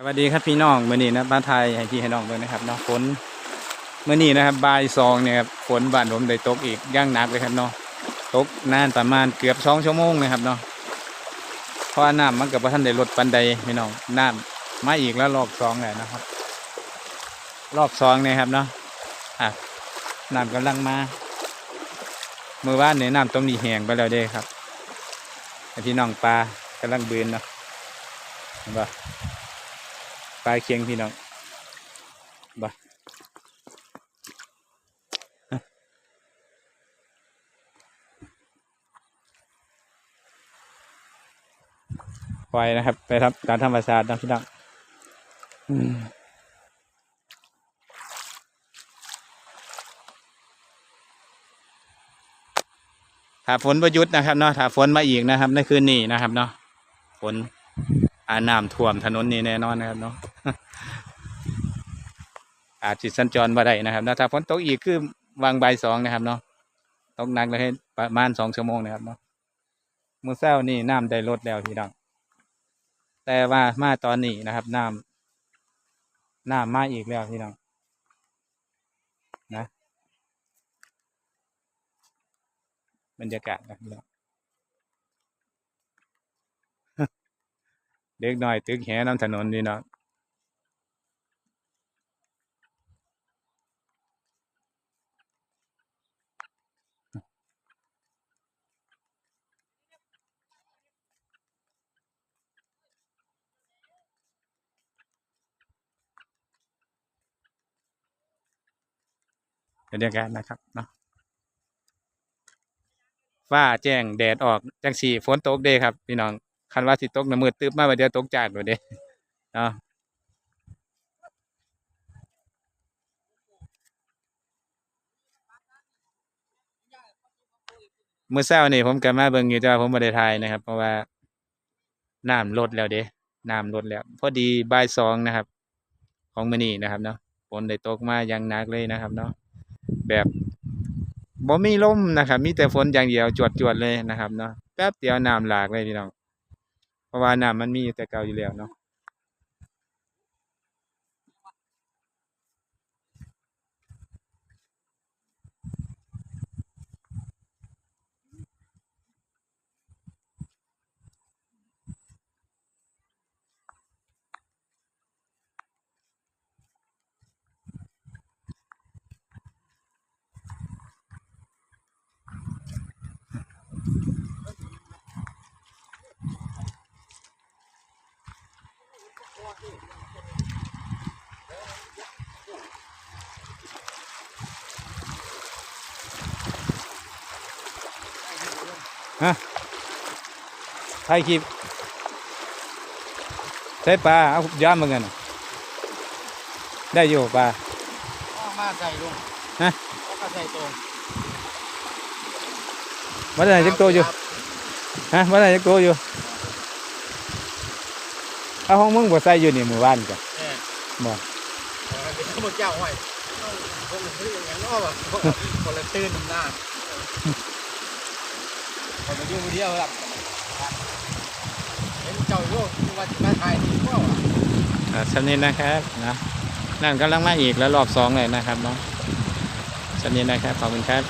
สวัสดีครับพี่น้องเมื่อนี้นะบ้านไทยให้พี่ให้น้องเลยนะครับเนาะฝนเมื่อนี้นะครับบ่ายสองเนี่ยครับฝนบ้านผมได้ตกอีกย่างหนักเลยครับเนาะตกนานประมาณเกือบสองชั่วโมงนะครับเนาะเพราะว่าน้ำมันกับพระท่านได้ลดปันใดพี่น้องน้ำมาอีกแล้วรอบสองแล้วนะครับ รอบสองเนี่ยครับเนาะอะน้ำกำลังมาเมื่อวานเนี่ยน้ำตรงนี้แห้งไปแล้วเด้ครับพี่น้องปลากำลังบืนเนาะเห็นปะ ลายเคียงพี่น้องบ่ปล่อยนะครับ ไปครับตามธรรมชาตินะพี่น้องถ้าฝนประยุทธ์นะครับเนาะถ้าฝนมาอีกนะครับในคืนนี้นะครับเนาะฝนอาน้ำท่วมถนนนี่แน่นอนนะครับเนาะ อาจจิสัญจรบ่ได้นะครับแล้วถ้าฝนตกอีกคือวางใบสองนะครับเนาะตกหนักเลยให้ประมาณสองชั่วโมงนะครับเนาะมือเช้านี่น้ำได้ลดแล้วพี่น้องแต่ว่ามาตอนนี้นะครับน้ำน้ำมาอีกแล้วพี่น้องนะบรรยากาศนะพี่น้องเด็กน้อยตึกแหน้ำถนนนี่เนาะ บรรยากาศนะครับเนาะฟ้าแจ้งแดดออกจังสีฝนตกเด้ครับ พี่น้องคันว่าสิตกน้ำมืดตึบมาว่าเดียวตกจากเลยเด้เนาะเมื่อเช้านี่ผมก็มาเบิ่งอยู่แต่ว่าผมม่ได้ถ่ายนะครับ เพราะว่าน้ำลดแล้วเด้น้ำลดแล้ว พอดีบ่ายสองนะครับ ของมื้อนี้นะครับเนาะฝนได้ตกมาอย่างหนักเลยนะครับเนาะ แบบบ่มีลมนะครับ มีแต่ฝนอย่างเดียวจวดๆเลยนะครับเนาะแป๊บเดียวน้ำหลากเลยพี่น้องเพราะว่าน้ำมันมีแต่เก่าอยู่แล้วเนาะ ฮะถ่ายคลิปใช้ปลาเอาย้อนมาเงินน่ะได้อยู่ปลาเอามาใส่ลุงฮะเอามาใส่ตรงว่าได้จักโตวอยู่ฮะว่าได้จักโตวอยู่เอาห้องมึงบ่ใส่อยู่นี่หมู่บ้านจ้ะเนี่ยบ่เออเป็นข้าวเจ้าห้อยต้องคนละตื่นอย่างนั้นแบบคนละตื่นหน้าคนมา อยู่เดียวครับเห็นเจ้าโยกว่าจะมาถ่ายดีกว่าว่ะอ่าสนิทนะครับนะนั่นกำลังมาอีกแล้วรอบสองเลยนะครับเนาะสนิทนะครับขอบคุณครับ